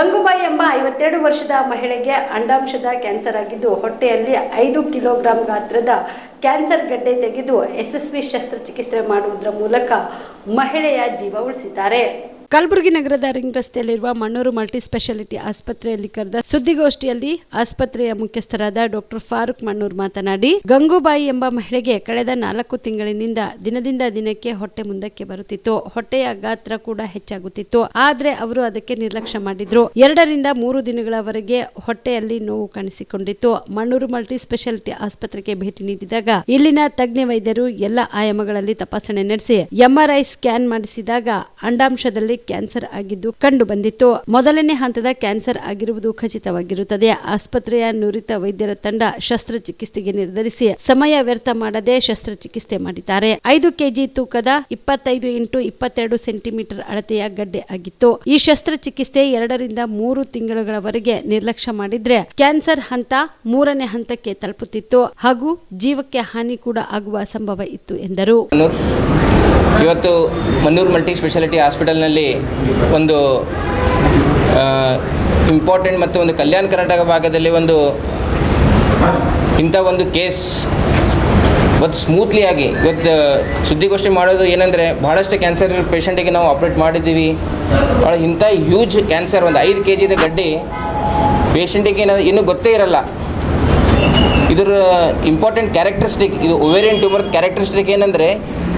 ಗಂಗೂಬಾಯಿ ಎಂಬ ಐವತ್ತೆರಡು ವರ್ಷದ ಮಹಿಳೆಗೆ ಅಂಡಾಂಶದ ಕ್ಯಾನ್ಸರ್ ಆಗಿದ್ದು, ಹೊಟ್ಟೆಯಲ್ಲಿ ಐದು ಕಿಲೋಗ್ರಾಂ ಗಾತ್ರದ ಕ್ಯಾನ್ಸರ್ ಗಡ್ಡೆ ತೆಗೆದು ಯಶಸ್ವಿ ಶಸ್ತ್ರಚಿಕಿತ್ಸೆ ಮಾಡುವುದರ ಮೂಲಕ ಮಹಿಳೆಯ ಜೀವ ಉಳಿಸಿದ್ದಾರೆ. ಕಲಬುರಗಿ ನಗರದ ರಿಂಗ್ ರಸ್ತೆಯಲ್ಲಿರುವ ಮಣ್ಣೂರು ಮಲ್ಟಿ ಸ್ಪೆಷಾಲಿಟಿ ಆಸ್ಪತ್ರೆಯಲ್ಲಿ ಕರೆದ ಸುದ್ದಿಗೋಷ್ಠಿಯಲ್ಲಿ ಆಸ್ಪತ್ರೆಯ ಮುಖ್ಯಸ್ಥರಾದ ಡಾಕ್ಟರ್ ಫಾರೂಕ್ ಮಣ್ಣೂರ್ ಮಾತನಾಡಿ, ಗಂಗೂಬಾಯಿ ಎಂಬ ಮಹಿಳೆಗೆ ಕಳೆದ ನಾಲ್ಕು ತಿಂಗಳಿನಿಂದ ದಿನದಿಂದ ದಿನಕ್ಕೆ ಹೊಟ್ಟೆ ಮುಂದಕ್ಕೆ ಬರುತ್ತಿತ್ತು. ಹೊಟ್ಟೆಯ ಗಾತ್ರ ಕೂಡ ಹೆಚ್ಚಾಗುತ್ತಿತ್ತು. ಆದ್ರೆ ಅವರು ಅದಕ್ಕೆ ನಿರ್ಲಕ್ಷ್ಯ ಮಾಡಿದ್ರು. ಎರಡರಿಂದ ಮೂರು ದಿನಗಳವರೆಗೆ ಹೊಟ್ಟೆಯಲ್ಲಿ ನೋವು ಕಾಣಿಸಿಕೊಂಡಿತ್ತು. ಮಣ್ಣೂರು ಮಲ್ಟಿ ಸ್ಪೆಷಾಲಿಟಿ ಆಸ್ಪತ್ರೆಗೆ ಭೇಟಿ ನೀಡಿದಾಗ ಇಲ್ಲಿನ ತಜ್ಞ ವೈದ್ಯರು ಎಲ್ಲ ಆಯಾಮಗಳಲ್ಲಿ ತಪಾಸಣೆ ನಡೆಸಿ ಎಂಆರ್ಐ ಸ್ಕ್ಯಾನ್ ಮಾಡಿಸಿದಾಗ ಅಂಡಾಂಶದಲ್ಲಿ ಕ್ಯಾನ್ಸರ್ ಆಗಿದ್ದು ಕಂಡು ಬಂದಿತ್ತು. ಮೊದಲನೇ ಹಂತದ ಕ್ಯಾನ್ಸರ್ ಆಗಿರುವುದು ಖಚಿತವಾಗಿರುತ್ತದೆ. ಆಸ್ಪತ್ರೆಯ ನುರಿತ ವೈದ್ಯರ ತಂಡ ಶಸ್ತ್ರಚಿಕಿತ್ಸೆಗೆ ನಿರ್ಧರಿಸಿ ಸಮಯ ವ್ಯರ್ಥ ಮಾಡದೆ ಶಸ್ತ್ರಚಿಕಿತ್ಸೆ ಮಾಡಿದ್ದಾರೆ. ಐದು ಕೆಜಿ ತೂಕದ ಇಪ್ಪತ್ತೈದು ಇಂಟು ಇಪ್ಪತ್ತೆರಡು ಸೆಂಟಿಮೀಟರ್ ಅಳತೆಯ ಗಡ್ಡೆ ಆಗಿತ್ತು. ಈ ಶಸ್ತ್ರಚಿಕಿತ್ಸೆ ಎರಡರಿಂದ ಮೂರು ತಿಂಗಳುಗಳವರೆಗೆ ನಿರ್ಲಕ್ಷ್ಯ ಮಾಡಿದ್ರೆ ಕ್ಯಾನ್ಸರ್ ಹಂತ ಮೂರನೇ ಹಂತಕ್ಕೆ ತಲುಪುತ್ತಿತ್ತು. ಹಾಗೂ ಜೀವಕ್ಕೆ ಹಾನಿ ಕೂಡ ಆಗುವ ಸಂಭವ ಇತ್ತು ಎಂದರು. ಇವತ್ತು ಮನ್ನೂರು ಮಲ್ಟಿ ಸ್ಪೆಷಾಲಿಟಿ ಹಾಸ್ಪಿಟಲ್ನಲ್ಲಿ ಒಂದು ಇಂಪಾರ್ಟೆಂಟ್ ಮತ್ತು ಒಂದು ಕಲ್ಯಾಣ ಕರ್ನಾಟಕ ಭಾಗದಲ್ಲಿ ಒಂದು ಇಂಥ ಒಂದು ಕೇಸ್ ಇವತ್ತು ಸ್ಮೂತ್ಲಿ ಆಗಿ ಇವತ್ತು ಸುದ್ದಿಗೋಷ್ಠಿ ಮಾಡೋದು ಏನಂದರೆ ಭಾಳಷ್ಟು ಕ್ಯಾನ್ಸರ್ ಪೇಷಂಟಿಗೆ ನಾವು ಆಪ್ರೇಟ್ ಮಾಡಿದ್ದೀವಿ. ಭಾಳ ಇಂಥ ಹ್ಯೂಜ್ ಕ್ಯಾನ್ಸರ್ ಒಂದು ಐದು ಕೆ ಜಿದ ಗಡ್ಡಿ ಪೇಷಂಟಿಗೆ ಏನಾದ್ರು ಇನ್ನೂ ಗೊತ್ತೇ ಇರಲ್ಲ. ಇದರ ಇಂಪಾರ್ಟೆಂಟ್ ಕ್ಯಾರೆಕ್ಟರಿಸ್ಟಿಕ್ ಇದು ಒವೇರಿಯನ್ ಟ್ಯೂಮರ್ ಕ್ಯಾರೆಕ್ಟರಿಸ್ಟಿಕ್ ಏನಂದರೆ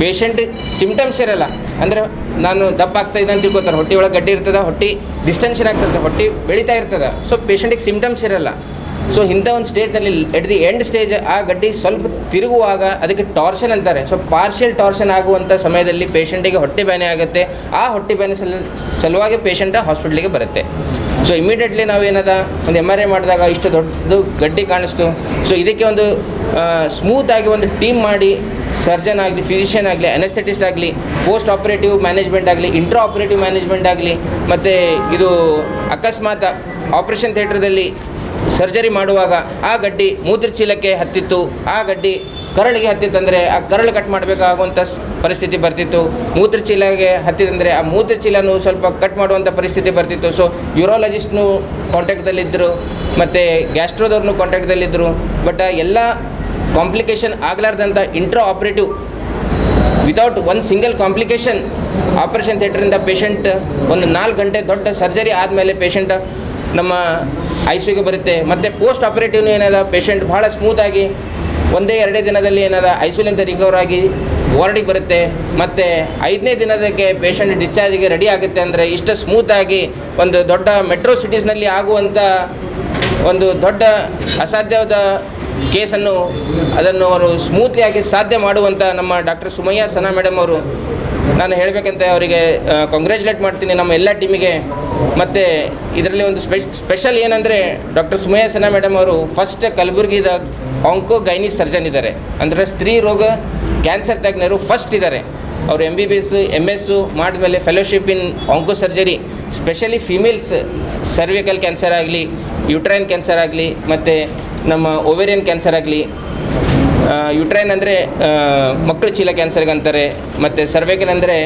ಪೇಷಂಟ್ ಸಿಮ್ಟಮ್ಸ್ ಇರಲ್ಲ. ಅಂದರೆ ನಾನು ದಪ್ಪ ಆಗ್ತಾ ಅಂತ ತಿಳ್ಕೊತಾರೆ. ಹೊಟ್ಟೆ ಒಳಗೆ ಗಡ್ಡೆ ಇರ್ತದೆ, ಹೊಟ್ಟೆ ಡಿಸ್ಟೆನ್ಷನ್ ಆಗ್ತದೆ ಹೊಟ್ಟೆ ಬೆಳೀತಾ ಇರ್ತದೆ. ಸೊ ಪೇಷಂಟಿಗೆ ಸಿಮ್ಟಮ್ಸ್ ಇರಲ್ಲ. ಸೊ ಇಂಥ ಒಂದು ಸ್ಟೇಜ್ನಲ್ಲಿ ಎಟ್ ದಿ ಎಂಡ್ ಸ್ಟೇಜ್ ಆ ಗಡ್ಡಿ ಸ್ವಲ್ಪ ತಿರುಗುವಾಗ ಅದಕ್ಕೆ ಟಾರ್ಷನ್ ಅಂತಾರೆ. ಸೊ ಪಾರ್ಷಿಯಲ್ ಟಾರ್ಷನ್ ಆಗುವಂಥ ಸಮಯದಲ್ಲಿ ಪೇಷಂಟಿಗೆ ಹೊಟ್ಟೆ ಬೇನೆ ಆಗುತ್ತೆ. ಆ ಹೊಟ್ಟೆ ಬೇನೆ ಸಲ, ಸಲುವಾಗಿ ಪೇಷಂಟ್ ಹಾಸ್ಪಿಟ್ಲಿಗೆ ಬರುತ್ತೆ. ಸೊ ಇಮಿಡಿಯೇಟ್ಲಿ ನಾವೇನದ ಒಂದು ಎಂ ಆರ್ ಐ ಮಾಡಿದಾಗ ಇಷ್ಟು ದೊಡ್ಡದು ಗಡ್ಡಿ ಕಾಣಿಸ್ತು. ಸೊ ಇದಕ್ಕೆ ಒಂದು ಸ್ಮೂತ್ ಆಗಿ ಒಂದು ಟೀಮ್ ಮಾಡಿ ಸರ್ಜನ್ ಆಗಲಿ ಫಿಸಿಷಿಯನ್ ಆಗಲಿ ಅನೆಸ್ಥೆಟಿಸ್ಟ್ ಆಗಲಿ ಪೋಸ್ಟ್ ಆಪರೇಟಿವ್ ಮ್ಯಾನೇಜ್ಮೆಂಟ್ ಆಗಲಿ ಇಂಟ್ರಾ ಆಪರೇಟಿವ್ ಮ್ಯಾನೇಜ್ಮೆಂಟ್ ಆಗಲಿ, ಮತ್ತು ಇದು ಅಕಸ್ಮಾತ್ ಆಪ್ರೇಷನ್ ಥಿಯೇಟ್ರದಲ್ಲಿ ಸರ್ಜರಿ ಮಾಡುವಾಗ ಆ ಗಡ್ಡಿ ಮೂತ್ರಚೀಲಕ್ಕೆ ಹತ್ತಿತ್ತು, ಆ ಗಡ್ಡಿ ಕರಳಿಗೆ ಹತ್ತಿತ್ತಂದರೆ ಆ ಕರಳು ಕಟ್ ಮಾಡಬೇಕಾಗುವಂಥ ಪರಿಸ್ಥಿತಿ ಬರ್ತಿತ್ತು. ಮೂತ್ರಚೀಲಗೆ ಹತ್ತಿದಂದರೆ ಆ ಮೂತ್ರಚೀಲನೂ ಸ್ವಲ್ಪ ಕಟ್ ಮಾಡುವಂಥ ಪರಿಸ್ಥಿತಿ ಬರ್ತಿತ್ತು. ಸೊ ಯೂರಾಲಜಿಸ್ಟ್ನು ಕಾಂಟ್ಯಾಕ್ಟ್ದಲ್ಲಿದ್ದರು ಮತ್ತು ಗ್ಯಾಸ್ಟ್ರೋದವ್ರನ್ನೂ ಕಾಂಟ್ಯಾಕ್ಟ್ದಲ್ಲಿದ್ದರು ಬಟ್ ಎಲ್ಲ ಕಾಂಪ್ಲಿಕೇಶನ್ ಆಗಲಾರ್ದಂಥ ಇಂಟ್ರಾ ಆಪ್ರೇಟಿವ್ ವಿತೌಟ್ ಒಂದು ಸಿಂಗಲ್ ಕಾಂಪ್ಲಿಕೇಶನ್ ಆಪ್ರೇಷನ್ ಥಿಯೇಟ್ರಿಂದ ಪೇಷಂಟ್ ಒಂದು ನಾಲ್ಕು ಗಂಟೆ ದೊಡ್ಡ ಸರ್ಜರಿ ಆದಮೇಲೆ ಪೇಷಂಟ್ ನಮ್ಮ ಐ ಬರುತ್ತೆ. ಮತ್ತು ಪೋಸ್ಟ್ ಆಪರೇಟಿವ್ನು ಏನದ ಪೇಷಂಟ್ ಭಾಳ ಸ್ಮೂತಾಗಿ ಒಂದೇ ಎರಡೇ ದಿನದಲ್ಲಿ ಏನದ ಐ ಸಿಲಿಂದ ರಿಕವರ್ ಆಗಿ ವಾರ್ಡಿಗೆ ಬರುತ್ತೆ. ಮತ್ತು ಐದನೇ ದಿನದಕ್ಕೆ ಪೇಷಂಟ್ ಡಿಸ್ಚಾರ್ಜಿಗೆ ರೆಡಿ ಆಗುತ್ತೆ ಅಂದರೆ ಇಷ್ಟು ಸ್ಮೂತಾಗಿ ಒಂದು ದೊಡ್ಡ ಮೆಟ್ರೋ ಸಿಟೀಸ್ನಲ್ಲಿ ಆಗುವಂಥ ಒಂದು ದೊಡ್ಡ ಅಸಾಧ್ಯವಾದ ಕೇಸನ್ನು ಅದನ್ನು ಅವರು ಸ್ಮೂತ್ಲಿ ಆಗಿ ಸಾಧ್ಯ ಮಾಡುವಂಥ ನಮ್ಮ ಡಾಕ್ಟರ್ ಸುಮಯ್ಯ ಸನಾ ಮೇಡಮ್ ಅವರು ನಾನು ಹೇಳಬೇಕಂತ ಅವರಿಗೆ ಕಂಗ್ರ್ಯಾಚುಲೇಟ್ ಮಾಡ್ತೀನಿ ನಮ್ಮ ಎಲ್ಲ ಟೀಮಿಗೆ. ಮತ್ತು ಇದರಲ್ಲಿ ಒಂದು ಸ್ಪೆಷ್, ಸ್ಪೆಷಲ್ ಏನಂದರೆ ಡಾಕ್ಟರ್ ಸುಮಯ ಸನಾ ಮೇಡಮ್ ಅವರು ಫಸ್ಟ್ ಕಲಬುರಗಿದ ಆಂಕೋ ಗೈನಿ ಸರ್ಜನ್ ಇದ್ದಾರೆ. ಅಂದರೆ ಸ್ತ್ರೀ ರೋಗ ಕ್ಯಾನ್ಸರ್ ತಜ್ಞರು ಫಸ್ಟ್ ಇದ್ದಾರೆ. ಅವರು M B B S M S ಮಾಡಿದ್ಮೇಲೆ fellowship in onco surgery specially females cervical cancer ಆಗಲಿ ಯುಟ್ರೈನ್ ಕ್ಯಾನ್ಸರ್ ಆಗಲಿ, ಮತ್ತು ನಮ್ಮ ಓವೇರಿಯನ್ ಕ್ಯಾನ್ಸರ್ ಆಗಲಿ ಯುಟ್ರೈನ್ ಅಂದರೆ ಮಕ್ಕಳ ಚೀಲ ಕ್ಯಾನ್ಸರ್ಗೆ ಅಂತಾರೆ, ಮತ್ತು ಸರ್ವೈಕಲ್ ಅಂದರೆ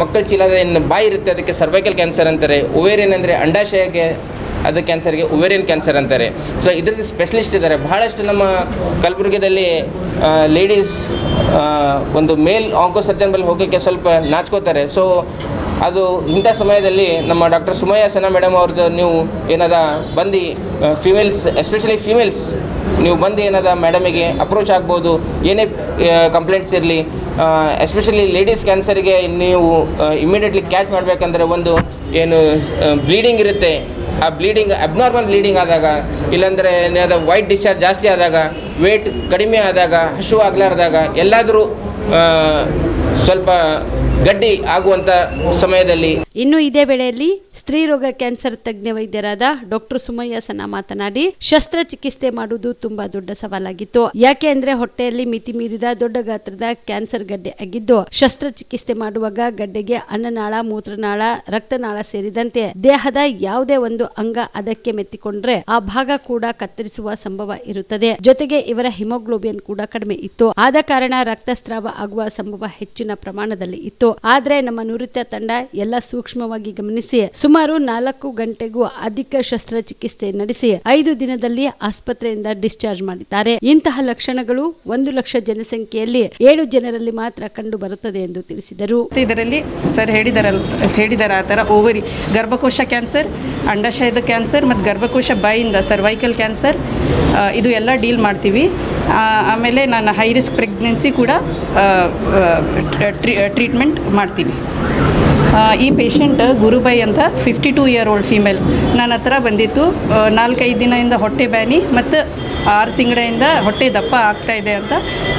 ಮಕ್ಕಳ ಚೀಲದ ಏನು ಬಾಯಿ ಇರುತ್ತೆ, ಅದಕ್ಕೆ ಸರ್ವೈಕಲ್ ಕ್ಯಾನ್ಸರ್ ಅಂತಾರೆ ಓವೇರಿಯನ್ ಅಂದರೆ ಅಂಡಾಶಯಕ್ಕೆ ಅದು ಕ್ಯಾನ್ಸರ್ಗೆ ಓವೇರಿಯನ್ ಕ್ಯಾನ್ಸರ್ ಅಂತಾರೆ. ಸೊ ಇದ್ರದ್ದು ಸ್ಪೆಷಲಿಸ್ಟ್ ಇದ್ದಾರೆ. ಬಹಳಷ್ಟು ನಮ್ಮ ಕಲಬುರಗಿದಲ್ಲಿ ಲೇಡೀಸ್ ಒಂದು ಮೇಲ್ ಆಂಕೋ ಸರ್ಜನ್ ಬಳಿ ಹೋಗೋಕ್ಕೆ ಸ್ವಲ್ಪ ನಾಚ್ಕೋತಾರೆ. ಸೊ ಅದು ಇಂಥ ಸಮಯದಲ್ಲಿ ನಮ್ಮ ಡಾಕ್ಟರ್ ಸುಮಯ್ಯ ಸನ ಮೇಡಮ್ ಅವ್ರದ್ದು ನೀವು ಏನದ ಬಂದು ಫಿಮೇಲ್ಸ್ ಎಸ್ಪೆಷಲಿ ಫಿಮೇಲ್ಸ್ ನೀವು ಬಂದು ಏನದ ಮೇಡಮಿಗೆ ಅಪ್ರೋಚ್ ಆಗ್ಬೋದು, ಏನೇ ಕಂಪ್ಲೇಂಟ್ಸ್ ಇರಲಿ ಎಸ್ಪೆಷಲಿ ಲೇಡೀಸ್ ಕ್ಯಾನ್ಸರ್ಗೆ ನೀವು ಇಮಿಡಿಯೇಟ್ಲಿ ಕ್ಯಾಚ್ ಮಾಡಬೇಕಂದ್ರೆ ಒಂದು ಏನು ಬ್ಲೀಡಿಂಗ್ ಇರುತ್ತೆ. ಆ ಬ್ಲೀಡಿಂಗ್ ಅಬ್ನಾರ್ಮಲ್ ಬ್ಲೀಡಿಂಗ್ ಆದಾಗ, ಇಲ್ಲಾಂದರೆ ಏನಾದ ವೈಟ್ ಡಿಸ್ಚಾರ್ಜ್ ಜಾಸ್ತಿ ಆದಾಗ ವೇಟ್ ಕಡಿಮೆ ಆದಾಗ ಹಶು ಆಗಲಾರ್ದಾಗ, ಎಲ್ಲಾದರೂ ಸ್ವಲ್ಪ ಗಡ್ಡಿ ಆಗುವಂಥ ಸಮಯದಲ್ಲಿ ಇನ್ನು ಇದೇ ವೇಳೆಯಲ್ಲಿ ಸ್ತ್ರೀ ರೋಗ ಕ್ಯಾನ್ಸರ್ ತಜ್ಞ ವೈದ್ಯರಾದ ಡಾಕ್ಟರ್ ಸುಮಯ್ಯ ಸನ ಮಾತನಾಡಿ ಶಸ್ತ್ರಚಿಕಿತ್ಸೆ ಮಾಡುವುದು ತುಂಬಾ ದೊಡ್ಡ ಸವಾಲಾಗಿತ್ತು. ಯಾಕೆ ಅಂದ್ರೆ ಹೊಟ್ಟೆಯಲ್ಲಿ ಮಿತಿ ಮೀರಿದ ದೊಡ್ಡ ಗಾತ್ರದ ಕ್ಯಾನ್ಸರ್ ಗಡ್ಡೆ ಆಗಿದ್ದು ಶಸ್ತ್ರಚಿಕಿತ್ಸೆ ಮಾಡುವಾಗ ಗಡ್ಡೆಗೆ ಅನ್ನನಾಳ, ಮೂತ್ರನಾಳ, ರಕ್ತನಾಳ ಸೇರಿದಂತೆ ದೇಹದ ಯಾವುದೇ ಒಂದು ಅಂಗ ಅದಕ್ಕೆ ಮೆತ್ತಿಕೊಂಡ್ರೆ ಆ ಭಾಗ ಕೂಡ ಕತ್ತರಿಸುವ ಸಂಭವ ಇರುತ್ತದೆ. ಜೊತೆಗೆ ಇವರ ಹಿಮೋಗ್ಲೋಬಿನ್ ಕೂಡ ಕಡಿಮೆ ಇತ್ತು. ಆದ ಕಾರಣ ರಕ್ತಸ್ರಾವ ಆಗುವ ಸಂಭವ ಹೆಚ್ಚಿನ ಪ್ರಮಾಣದಲ್ಲಿ ಇತ್ತು. ಆದ್ರೆ ನಮ್ಮ ನುರಿತ ತಂಡ ಎಲ್ಲ ಸೂಕ್ಷ್ಮ ಸೂಕ್ಷ್ಮವಾಗಿ ಗಮನಿಸಿ. ಸುಮಾರು ನಾಲ್ಕು ಗಂಟೆಗೂ ಅಧಿಕ ಶಸ್ತ್ರಚಿಕಿತ್ಸೆ ನಡೆಸಿ ಐದು ದಿನದಲ್ಲಿ ಆಸ್ಪತ್ರೆಯಿಂದ ಡಿಸ್ಚಾರ್ಜ್ ಮಾಡಿದ್ದಾರೆ. ಇಂತಹ ಲಕ್ಷಣಗಳು ಒಂದು ಲಕ್ಷ ಜನಸಂಖ್ಯೆಯಲ್ಲಿ ಏಳು ಜನರಲ್ಲಿ ಮಾತ್ರ ಕಂಡು ಬರುತ್ತದೆ ಎಂದು ತಿಳಿಸಿದರು. ಇದರಲ್ಲಿ ಸರ್ ಹೇಳಿದಾರಲ್ಲ ಹೇಳಿದಾರ ಆ ಥರ ಓವರಿ ಗರ್ಭಕೋಶ ಕ್ಯಾನ್ಸರ್, ಅಂಡಾಶಯದ ಕ್ಯಾನ್ಸರ್ ಮತ್ತು ಗರ್ಭಕೋಶ ಬಾಯಿಂದ ಸರ್ವೈಕಲ್ ಕ್ಯಾನ್ಸರ್ ಇದು ಎಲ್ಲ ಡೀಲ್ ಮಾಡ್ತೀವಿ. ಆಮೇಲೆ ನಾನು ಹೈ ರಿಸ್ಕ್ ಪ್ರೆಗ್ನೆನ್ಸಿ ಕೂಡ ಟ್ರೀಟ್ಮೆಂಟ್ ಮಾಡ್ತೀನಿ. ಈ ಪೇಷಂಟ್ ಗುರುಬೈ ಅಂತ fifty two year old female ನನ್ನ ಹತ್ರ ಬಂದಿತ್ತು. ನಾಲ್ಕೈದು ದಿನದಿಂದ ಹೊಟ್ಟೆ ಬ್ಯಾನಿ ಮತ್ತು ಆರು ತಿಂಗಳಿಂದ ಹೊಟ್ಟೆ ದಪ್ಪ ಆಗ್ತಾ ಇದೆ ಅಂತ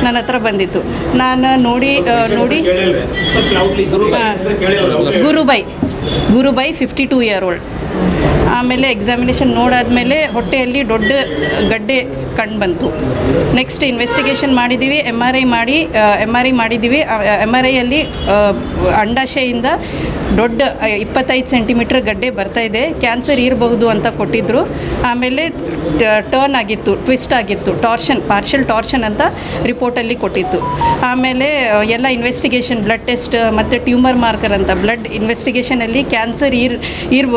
ನನ್ನ ಹತ್ರ ಬಂದಿತ್ತು. ನಾನು ನೋಡಿ ನೋಡಿ. Gurubai Gurubai fifty two year old ಆಮೇಲೆ ಎಕ್ಸಾಮಿನೇಷನ್ ನೋಡಾದ್ಮೇಲೆ ಹೊಟ್ಟೆಯಲ್ಲಿ ದೊಡ್ಡ ಗಡ್ಡೆ ಕಂಡು ಬಂತು. ನೆಕ್ಸ್ಟ್ ಇನ್ವೆಸ್ಟಿಗೇಷನ್ ಮಾಡಿದ್ದೀವಿ ಎಂ ಆರ್ ಐ ಮಾಡಿ ಎಂ ಆರ್ ಐ ಮಾಡಿದ್ದೀವಿ ಎಂ ಆರ್ ಐಯಲ್ಲಿ ಅಂಡಾಶಯದಿಂದ ದೊಡ್ಡ ಇಪ್ಪತ್ತೈದು ಸೆಂಟಿಮೀಟ್ರ್ ಗಡ್ಡೆ ಬರ್ತಾ ಇದೆ. ಕ್ಯಾನ್ಸರ್ ಇರಬಹುದು ಅಂತ ಕೊಟ್ಟಿದ್ದರು ಆಮೇಲೆ ಟರ್ನ್ ಆಗಿತ್ತು ಟ್ವಿಸ್ಟ್ ಆಗಿತ್ತು ಟಾರ್ಷನ್ ಪಾರ್ಷಲ್ ಟಾರ್ಷನ್ ಅಂತ ರಿಪೋರ್ಟಲ್ಲಿ ಕೊಟ್ಟಿತ್ತು. ಆಮೇಲೆ ಎಲ್ಲ ಇನ್ವೆಸ್ಟಿಗೇಷನ್ ಬ್ಲಡ್ ಟೆಸ್ಟ್ ಮತ್ತು ಟ್ಯೂಮರ್ ಮಾರ್ಕರ್ ಅಂತ ಬ್ಲಡ್ ಇನ್ವೆಸ್ಟಿಗೇಷನಲ್ಲಿ ಕ್ಯಾನ್ಸರ್ ಇರ್ ಇರ್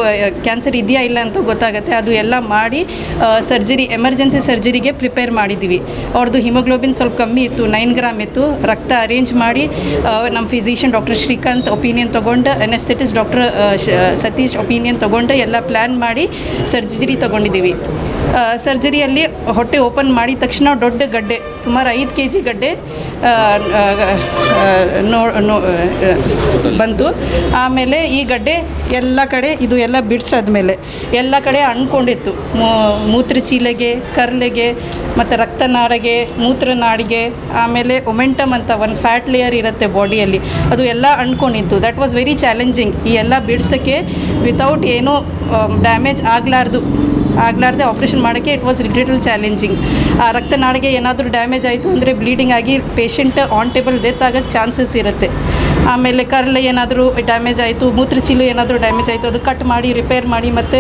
ಕ್ಯಾನ್ಸರ್ ಇದೆಯಾ ಇಲ್ಲ ಅಂತ ಗೊತ್ತಾಗುತ್ತೆ. ಅದು ಎಲ್ಲ ಮಾಡಿ ಸರ್ಜರಿ ಎಮರ್ಜೆನ್ಸಿ ಸರ್ಜರಿಗೆ ಪ್ರಿಪೇರ್ ಮಾಡಿದ್ದೀವಿ ಅವ್ರದ್ದು ಹಿಮೋಗ್ಲೋಬಿನ್ ಸ್ವಲ್ಪ ಕಮ್ಮಿ ಇತ್ತು ನೈನ್ ಗ್ರಾಮ್ ಇತ್ತು. ರಕ್ತ ಅರೇಂಜ್ ಮಾಡಿ ನಮ್ಮ ಫಿಸಿಷಿಯನ್ ಡಾಕ್ಟರ್ ಶ್ರೀಕಾಂತ್ ಒಪಿನಿಯನ್ ತೊಗೊಂಡು ಎನೆಸ್ಥೆಟಿಸ್ ಡಾಕ್ಟರ್ ಸತೀಶ್ ಒಪಿನಿಯನ್ ತೊಗೊಂಡು ಎಲ್ಲ ಪ್ಲ್ಯಾನ್ ಮಾಡಿ ಸರ್ಜರಿ ತೊಗೊಂಡಿದ್ದೀವಿ. ಸರ್ಜರಿಯಲ್ಲಿ ಹೊಟ್ಟೆ ಓಪನ್ ಮಾಡಿದ ತಕ್ಷಣ ದೊಡ್ಡ ಗಡ್ಡೆ, ಸುಮಾರು ಐದು ಕೆ ಜಿ ಗಡ್ಡೆ ನೋ ಬಂತು. ಆಮೇಲೆ ಈ ಗಡ್ಡೆ ಎಲ್ಲ ಕಡೆ ಇದು ಎಲ್ಲ ಬಿಡಿಸಾದ್ಮೇಲೆ ಎಲ್ಲ ಕಡೆ ಅಂದ್ಕೊಂಡಿತ್ತು ಮೂತ್ರ ಚೀಲೆಗೆ, ಕರ್ಲೆಗೆ, ಮತ್ತು ರಕ್ತನಾಳಗೆ ಮೂತ್ರನಾಡಿಗೆ ಆಮೇಲೆ ಒಮೆಂಟಮ್ ಅಂತ ಒಂದು ಫ್ಯಾಟ್ ಲೇಯರ್ ಇರುತ್ತೆ ಬಾಡಿಯಲ್ಲಿ. ಅದು ಎಲ್ಲ ಅಂದ್ಕೊಂಡಿತ್ತು ದಟ್ ವಾಸ್ ವೆರಿ ಚಾಲೆಂಜಿಂಗ್ ಈ ಎಲ್ಲ ಬಿಡ್ಸೋಕ್ಕೆ ವಿತೌಟ್ ಏನೂ ಡ್ಯಾಮೇಜ್ ಆಗಲಾರ್ದು. ಆಗಲಾರ್ದೆ ಆಪ್ರೇಷನ್ ಮಾಡೋಕ್ಕೆ ಇಟ್ ವಾಸ್ ಲಿಟಲ್ ಚಾಲೆಂಜಿಂಗ್ ಆ ರಕ್ತನಾಳಿಗೆ ಏನಾದರೂ ಡ್ಯಾಮೇಜ್ ಆಯಿತು ಅಂದರೆ ಬ್ಲೀಡಿಂಗ್ ಆಗಿ ಪೇಷಂಟ್ ಆನ್ ಟೇಬಲ್ ಡೆತ್ ಆಗೋಕ್ಕೆ ಚಾನ್ಸಸ್ ಇರುತ್ತೆ. ಆಮೇಲೆ ಕರ್ಲೆ ಏನಾದರೂ ಡ್ಯಾಮೇಜ್ ಆಯಿತು ಮೂತ್ರಚೀಲು ಏನಾದರೂ ಡ್ಯಾಮೇಜ್ ಆಯಿತು, ಅದು ಕಟ್ ಮಾಡಿ ರಿಪೇರ್ ಮಾಡಿ ಮತ್ತು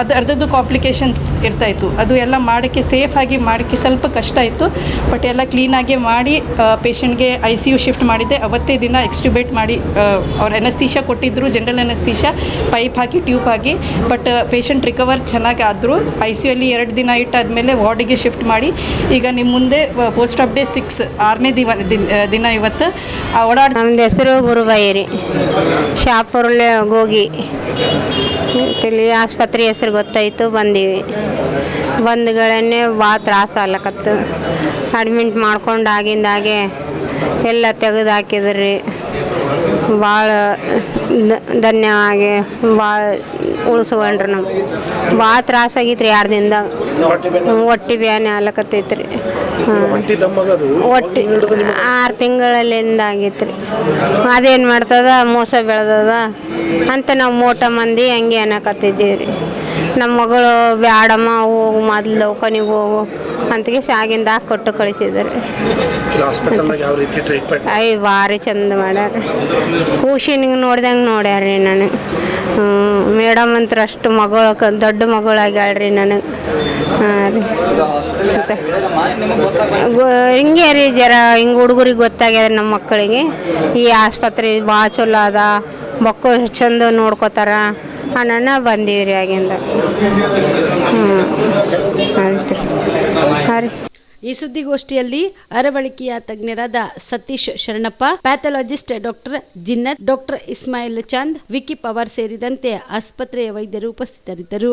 ಅದು ಅರ್ಧದ್ದು ಕಾಂಪ್ಲಿಕೇಶನ್ಸ್ ಇರ್ತಾಯಿತ್ತು ಅದು ಎಲ್ಲ ಮಾಡೋಕ್ಕೆ ಸೇಫಾಗಿ ಮಾಡೋಕ್ಕೆ ಸ್ವಲ್ಪ ಕಷ್ಟ ಇತ್ತು. ಬಟ್ ಎಲ್ಲ ಕ್ಲೀನಾಗಿ ಮಾಡಿ ಪೇಷಂಟ್ಗೆ ಐ ಸಿ ಯು ಶಿಫ್ಟ್ ಮಾಡಿದ್ದೆ. ಅವತ್ತೇ ದಿನ ಎಕ್ಸ್ಟ್ಯೂಬೇಟ್ ಮಾಡಿ ಅವ್ರು ಎನಸ್ತೀಶಾ ಕೊಟ್ಟಿದ್ದರು ಜನರಲ್ ಎನಸ್ತೀಶಾ ಪೈಪ್ ಹಾಕಿ ಟ್ಯೂಬ್ ಹಾಕಿ. ಬಟ್ ಪೇಷಂಟ್ ರಿಕವರ್ ಚೆನ್ನಾಗಿ ಆದರೂ. ಐ ಸಿ ಯುಲ್ಲಿ ಎರಡು ದಿನ ಇಟ್ಟಾದಮೇಲೆ ವಾರ್ಡಿಗೆ ಶಿಫ್ಟ್ ಮಾಡಿ. ಈಗ ನಿಮ್ಮ ಮುಂದೆ ಪೋಸ್ಟ್ ಆಫ್ ಡೇ ಸಿಕ್ಸ್ ಆರನೇ ದಿನ ದಿನ ಇವತ್ತು ಓಡಾಡ್ ಹೆಸರು ಗುರುಬಾಯಿ ರೀ ಶಾಪುರ್ಲೆ ಹೋಗಿ ಇಲ್ಲಿ ಆಸ್ಪತ್ರೆ ಹೆಸರು ಗೊತ್ತಾಯಿತು, ಬಂದೀವಿ. ಬಂದ್ಗಳನ್ನೇ ಭಾಳ ತ್ರಾಸ ಆಗ್ಲಕತ್ತು. ಅಡ್ಮಿಂಟ್ ಮಾಡ್ಕೊಂಡು ಆಗಿಂದಾಗೆ ಎಲ್ಲ ತೆಗೆದು ಹಾಕಿದ್ರಿ. ಭಾಳ ಧನ್ಯವಾಗಿ ಭಾಳ ಉಳಿಸ್ಕೊಂಡ್ರಿ ನಮ್ಗೆ. ಭಾಳ ತ್ರಾಸ ಆಗೈತ್ರಿ ಎರಡು ದಿನದಾಗ ಹೊಟ್ಟಿ ಬ್ಯಾನೆ ಆಗ್ಲಕತ್ತೈತ್ರಿ. ಹೊಟ್ಟಿ ಆರು ತಿಂಗಳಲ್ಲಿಂದ ಆಗೈತೆ ರೀ ಅದೇನು ಮಾಡ್ತದ? ಮೋಸ ಬೆಳೆದದ ಅಂತ ನಾವು ಮೋಟ ಮಂದಿ ಹಂಗೆ ಅನ್ನಕತ್ತಿದ್ದೀವಿ ರೀ ನಮ್ಮ ಮಗಳು ಬ್ಯಾಡಮ್ಮ ಹೋಗು ಮೊದ್ಲು ದವಾಖಾನಿಗೆ ಹೋಗು ಅಂತಗೆ ಆಗಿಂದ ಕೊಟ್ಟು ಕಳಿಸಿದ್ರು. ಅಯ್ಯ ಭಾರಿ ಚಂದ ಮಾಡ್ಯಾರ. ಖುಷಿನಿಗೆ ನೋಡ್ದಂಗೆ ನೋಡ್ಯಾರ ರೀ ನನಗೆ ಮೇಡಮ್ ಅಂತ ಅಷ್ಟು ಮಗಳು ದೊಡ್ಡ ಮಗಳಾಗ್ಯಾಳ್ರಿ ನನಗೆ ಹಾಂ ರೀ. ಮತ್ತೆ ಹಿಂಗೆ ರೀ ಜರ ಹಿಂಗೆ ಹುಡುಗರಿಗೆ ಗೊತ್ತಾಗ್ಯದ ನಮ್ಮ ಮಕ್ಕಳಿಗೆ. ಈ ಆಸ್ಪತ್ರೆ ಭಾಳ ಚಲೋ ಅದ ಮಕ್ಕಳು ಚಂದ ನೋಡ್ಕೋತಾರ. ಅನ್ನನ ಬಂದೀವಿ ರೀ ಆಗಿಂದ ಈ ಸುದ್ದಿಗೋಷ್ಠಿಯಲ್ಲಿ ಅರವಳಿಕೆಯ ತಜ್ಞರಾದ Satish Sharanappa, pathologist doctor Jinnat, doctor Ismail Chand, Vicky Pawar ಸೇರಿದಂತೆ ಆಸ್ಪತ್ರೆಯ ವೈದ್ಯರು ಉಪಸ್ಥಿತರಿದ್ದರು.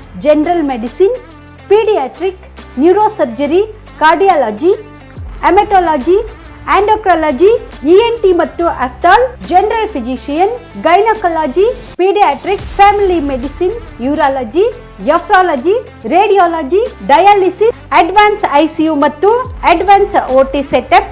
general medicine paediatric neuro surgery cardiology haematology endocrinology ENT ಮತ್ತು ophthal general physician gynaecology paediatric family medicine urology nephrology radiology dialysis advance ICU ಮತ್ತು advance OT setup